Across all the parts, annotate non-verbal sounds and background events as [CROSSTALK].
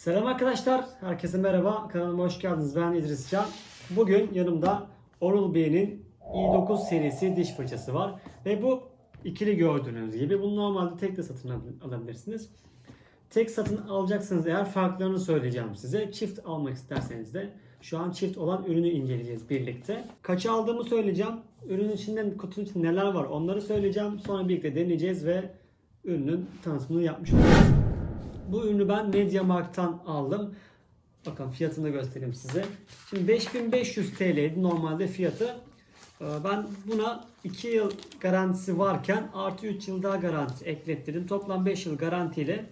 Selam arkadaşlar, herkese merhaba. Kanalıma hoş geldiniz. Ben İdris Can. Bugün yanımda Oral-B'nin i9 serisi diş fırçası var. Ve bu ikili gördüğünüz gibi. Bunu normalde tek de satın al- alabilirsiniz. Tek satın alacaksınız eğer farklarını söyleyeceğim size. Çift almak isterseniz de şu an çift olan ürünü inceleyeceğiz birlikte. Kaça aldığımı söyleyeceğim. Ürünün içinden kutunun içinde neler var onları söyleyeceğim. Sonra birlikte deneyeceğiz ve ürünün tanıtımını yapmış olacağız. Bu ürünü ben MediaMarkt'tan aldım. Bakın fiyatını da göstereyim size. Şimdi 5500 TL'ydi normalde fiyatı. Ee, Ben buna 2 yıl garantisi varken artı 3 yıl daha garanti eklettirdim. Toplam 5 yıl garantiyle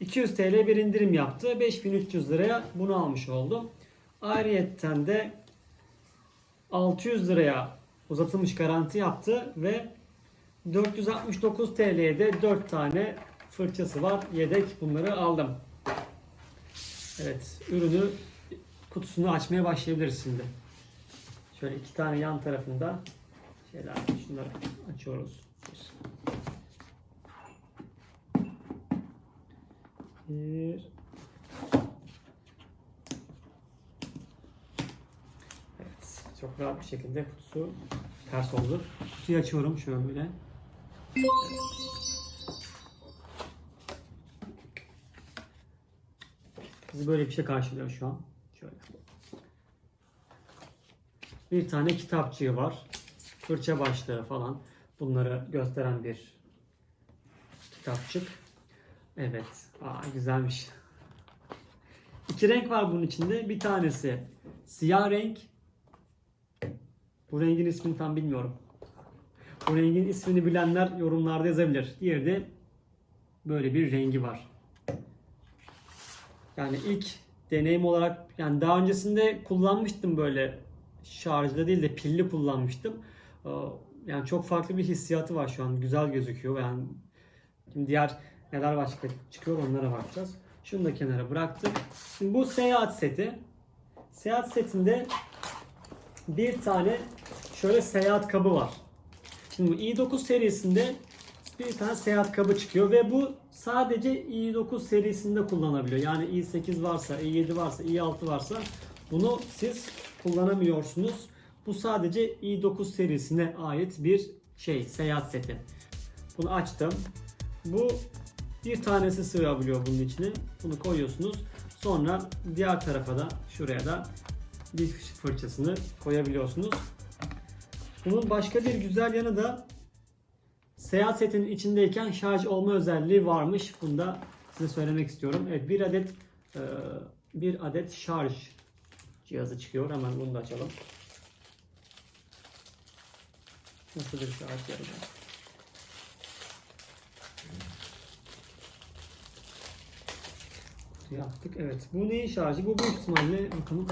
200 TL bir indirim yaptı. 5300 liraya bunu almış oldum. Ayrıyetten de 600 liraya uzatılmış garanti yaptı ve 469 TL'ye de 4 tane fırçası var. Yedek bunları aldım. Evet, ürünü kutusunu açmaya başlayabiliriz şimdi. Şöyle iki tane yan tarafında şeyler şunları açıyoruz. Bir. Bir. Evet, çok rahat bir şekilde kutusu ters oldu. Kutuyu açıyorum şöyle. Bizi böyle bir şey karşılıyor şu an. Şöyle. Bir tane kitapçığı var. Fırça başlığı falan. Bunları gösteren bir kitapçık. Evet. Aa, güzelmiş. İki renk var bunun içinde. Bir tanesi siyah renk. Bu rengin ismini tam bilmiyorum. Bu rengin ismini bilenler yorumlarda yazabilir. Diğeri de böyle bir rengi var. Yani ilk deneyim olarak yani daha öncesinde kullanmıştım böyle şarjlı değil de pilli kullanmıştım. Ee, Yani çok farklı bir hissiyatı var şu an. Güzel gözüküyor. Yani diğer neler başka çıkıyor onlara bakacağız. Şunu da kenara bıraktık. Şimdi bu seyahat seti. Seyahat setinde bir tane şöyle seyahat kabı var. Şimdi bu i9 serisinde bir tane seyahat kabı çıkıyor ve bu sadece i9 serisinde kullanabiliyor. Yani i8 varsa, i7 varsa, i6 varsa bunu siz kullanamıyorsunuz. Bu sadece i9 serisine ait bir şey, seyahat seti. Bunu açtım. Bu bir tanesi sığabiliyor bunun içine. Bunu koyuyorsunuz. Sonra diğer tarafa da şuraya da diş fırçasını koyabiliyorsunuz. Bunun başka bir güzel yanı da seyahat setinin içindeyken şarj olma özelliği varmış. Bunu da size söylemek istiyorum. Evet bir adet e, bir adet şarj cihazı çıkıyor. Hemen bunu da açalım. Nasıl bir şarj cihazı? Kutuyu attık. Evet. Bu neyin şarjı? Bu büyük ihtimalle bakalım.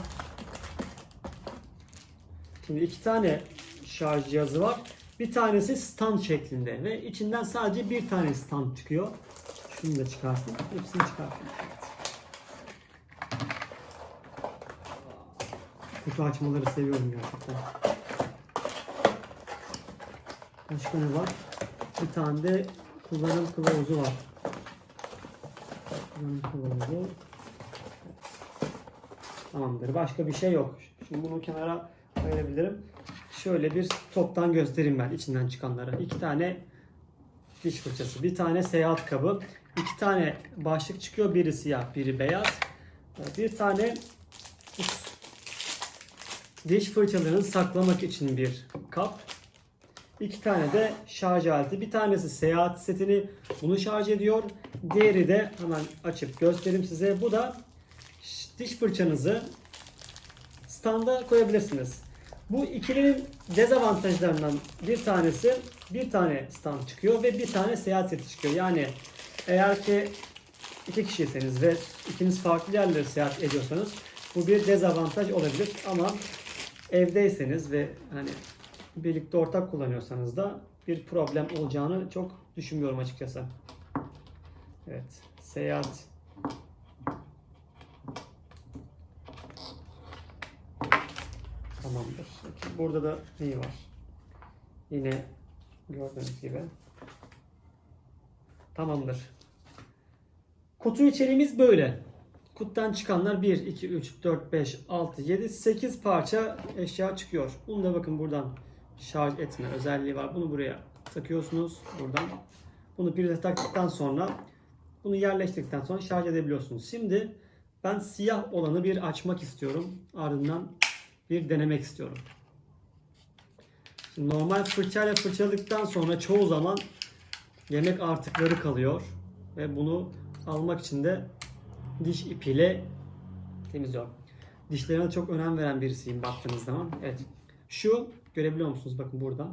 Şimdi iki tane şarj cihazı var. Bir tanesi stand şeklinde ve içinden sadece bir tane stand çıkıyor. Şunu da çıkartayım. Hepsini çıkartayım. Evet. Kutu açmaları seviyorum gerçekten. Başka ne var? Bir tane de kullanım kılavuzu var. Kullanım kılavuzu. Tamamdır. Başka bir şey yok. Şimdi bunu kenara koyabilirim. Şöyle bir toptan göstereyim ben içinden çıkanları. İki tane diş fırçası, bir tane seyahat kabı, iki tane başlık çıkıyor. Biri siyah, biri beyaz. Bir tane diş fırçalarını saklamak için bir kap. İki tane de şarj aleti. Bir tanesi seyahat setini bunu şarj ediyor. Diğeri de hemen açıp göstereyim size. Bu da diş fırçanızı standa koyabilirsiniz. Bu ikilinin dezavantajlarından bir tanesi bir tane stand çıkıyor ve bir tane seyahat seti çıkıyor. Yani eğer ki iki kişiyseniz ve ikiniz farklı yerlere seyahat ediyorsanız bu bir dezavantaj olabilir ama evdeyseniz ve hani birlikte ortak kullanıyorsanız da bir problem olacağını çok düşünmüyorum açıkçası. Evet, seyahat Bakın Burada da neyi var? Yine gördüğünüz gibi. Tamamdır. Kutu içeriğimiz böyle. Kutudan çıkanlar 1, 2, 3, 4, 5, 6, 7, 8 parça eşya çıkıyor. Bunu da bakın buradan şarj etme özelliği var. Bunu buraya takıyorsunuz buradan. Bunu prize taktıktan sonra bunu yerleştirdikten sonra şarj edebiliyorsunuz. Şimdi ben siyah olanı bir açmak istiyorum. Ardından bir denemek istiyorum. Normal fırçayla fırçaladıktan sonra çoğu zaman yemek artıkları kalıyor. Ve bunu almak için de diş ipiyle temizliyorum. Dişlerime çok önem veren birisiyim baktığınız zaman. Evet. Şu görebiliyor musunuz? Bakın burada.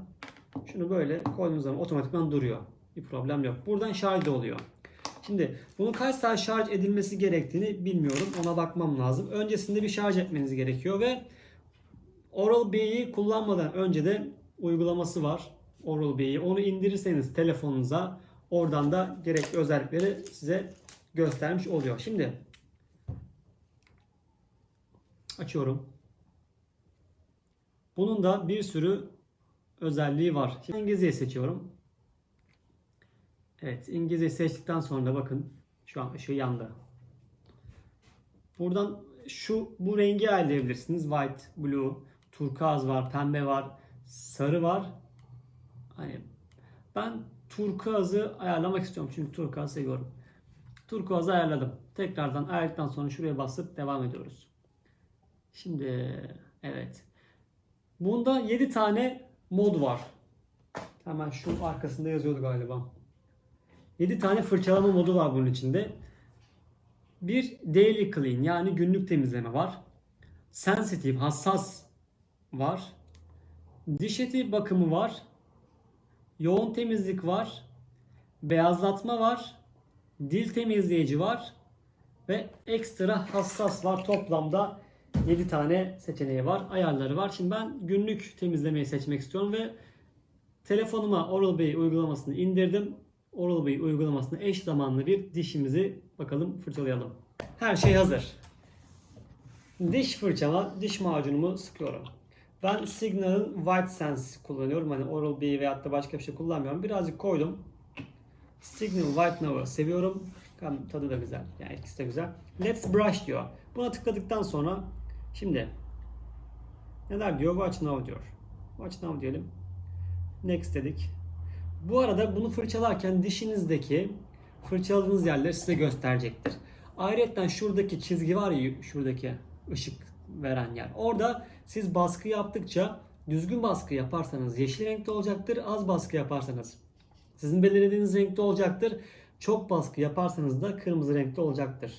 Şunu böyle koyduğunuz zaman otomatikman duruyor. Bir problem yok. Buradan şarj oluyor. Şimdi bunu kaç saat şarj edilmesi gerektiğini bilmiyorum. Ona bakmam lazım. Öncesinde bir şarj etmeniz gerekiyor ve Oral-B'yi kullanmadan önce de uygulaması var. Oral-B'yi. Onu indirirseniz telefonunuza oradan da gerekli özellikleri size göstermiş oluyor. Şimdi açıyorum. Bunun da bir sürü özelliği var. Şimdi İngilizceyi seçiyorum. Evet, İngilizceyi seçtikten sonra bakın şu an ışığı yandı. Buradan şu bu rengi elde edebilirsiniz. White, blue, turkuaz var, pembe var, sarı var. Hani ben turkuazı ayarlamak istiyorum çünkü turkuaz seviyorum. Turkuazı ayarladım. Tekrardan ayarladıktan sonra şuraya basıp devam ediyoruz. Şimdi evet. Bunda 7 tane mod var. Hemen şu arkasında yazıyordu galiba. 7 tane fırçalama modu var bunun içinde. Bir daily clean yani günlük temizleme var. Sensitive, hassas var. Diş eti bakımı var. Yoğun temizlik var. Beyazlatma var. Dil temizleyici var. Ve ekstra hassas var. Toplamda 7 tane seçeneği var. Ayarları var. Şimdi ben günlük temizlemeyi seçmek istiyorum ve telefonuma Oral-B uygulamasını indirdim. Oral-B uygulamasına eş zamanlı bir dişimizi bakalım fırçalayalım. Her şey hazır. Diş fırçama, diş macunumu sıkıyorum. Ben Signal'ın White Sense kullanıyorum. Hani Oral-B veyahut da başka bir şey kullanmıyorum. Birazcık koydum. Signal White Nova seviyorum. Tadı da güzel. Yani etkisi de güzel. Let's brush diyor. Buna tıkladıktan sonra şimdi neler diyor? Watch now diyor. Watch now diyelim. Next dedik. Bu arada bunu fırçalarken dişinizdeki fırçaladığınız yerleri size gösterecektir. Ayrıca şuradaki çizgi var ya şuradaki ışık veren yer. Orada siz baskı yaptıkça düzgün baskı yaparsanız yeşil renkte olacaktır. Az baskı yaparsanız sizin belirlediğiniz renkte olacaktır. Çok baskı yaparsanız da kırmızı renkte olacaktır.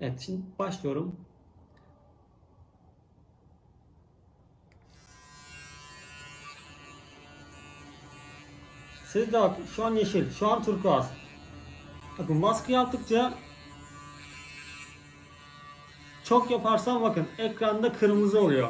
Evet şimdi başlıyorum. Siz de şu an yeşil, şu an turkuaz. Bakın baskı yaptıkça çok yaparsam bakın ekranda kırmızı oluyor.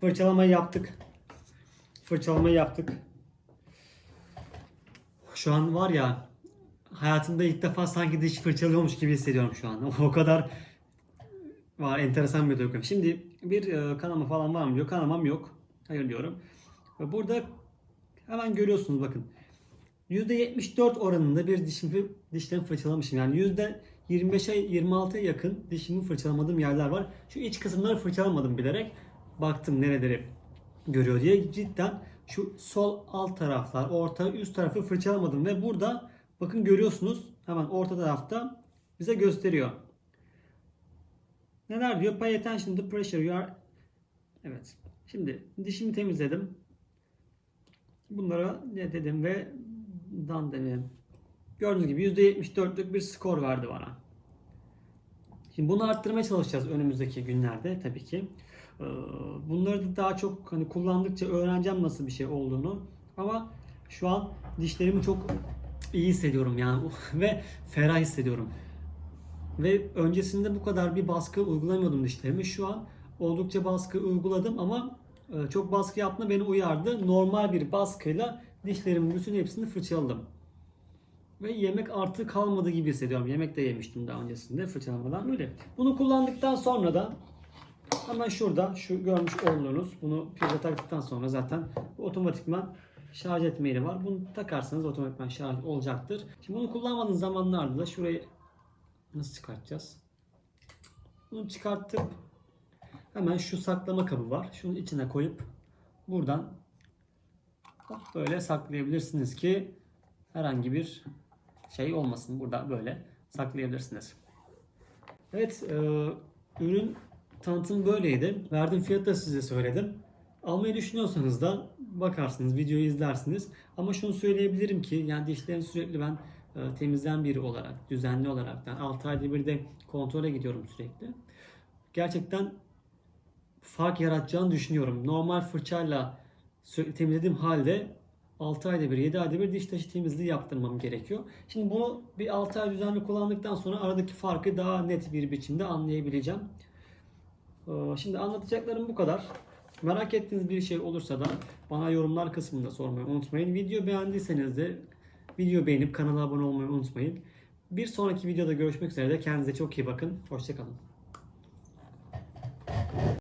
Fırçalamayı yaptık. Fırçalamayı yaptık. Şu an var ya hayatımda ilk defa sanki diş fırçalıyormuş gibi hissediyorum şu an. [LAUGHS] O kadar var enteresan bir duygu. Şimdi bir e, kanama falan var mı diyor. Kanamam yok. Hayır diyorum. Ve burada hemen görüyorsunuz bakın. %74 oranında bir dişimi, dişlerimi fırçalamışım. Yani %25'e 26'ya yakın dişimi fırçalamadığım yerler var. Şu iç kısımları fırçalamadım bilerek. Baktım nereleri görüyor diye. Cidden şu sol alt taraflar, orta, üst tarafı fırçalamadım. Ve burada bakın görüyorsunuz hemen orta tarafta bize gösteriyor. Neler diyor? Pay attention to pressure you are... Evet. Şimdi dişimi temizledim. Bunlara ne dedim ve dan dedim. Gördüğünüz gibi %74'lük bir skor verdi bana. Şimdi bunu arttırmaya çalışacağız önümüzdeki günlerde tabii ki. Ee, Bunları da daha çok hani kullandıkça öğreneceğim nasıl bir şey olduğunu. Ama şu an dişlerimi çok iyi hissediyorum yani [LAUGHS] ve ferah hissediyorum. Ve öncesinde bu kadar bir baskı uygulamıyordum dişlerime. Şu an oldukça baskı uyguladım ama e, çok baskı yapma beni uyardı. Normal bir baskıyla dişlerimin bütün hepsini fırçaladım. Ve yemek artı kalmadı gibi hissediyorum. Yemek de yemiştim daha öncesinde fırçalamadan. Öyle. Bunu kullandıktan sonra da hemen şurada şu görmüş olduğunuz bunu prize taktıktan sonra zaten otomatikman şarj etme var. Bunu takarsanız otomatikman şarj olacaktır. Şimdi bunu kullanmadığınız zamanlarda da şurayı nasıl çıkartacağız? Bunu çıkartıp hemen şu saklama kabı var. Şunun içine koyup buradan böyle saklayabilirsiniz ki herhangi bir şey olmasın. Burada böyle saklayabilirsiniz. Evet, e, ürün tanıtım böyleydi. Verdiğim fiyatı da size söyledim. Almayı düşünüyorsanız da bakarsınız, videoyu izlersiniz. Ama şunu söyleyebilirim ki yani dişlerimi sürekli ben e, temizleyen biri olarak, düzenli olarak, yani 6 ayda bir de kontrole gidiyorum sürekli. Gerçekten fark yaratacağını düşünüyorum. Normal fırçayla temizlediğim halde 6 ayda bir, 7 ayda bir diş taşı temizliği yaptırmam gerekiyor. Şimdi bunu bir 6 ay düzenli kullandıktan sonra aradaki farkı daha net bir biçimde anlayabileceğim. Ee, Şimdi anlatacaklarım bu kadar. Merak ettiğiniz bir şey olursa da bana yorumlar kısmında sormayı unutmayın. Video beğendiyseniz de video beğenip kanala abone olmayı unutmayın. Bir sonraki videoda görüşmek üzere de kendinize çok iyi bakın. Hoşçakalın.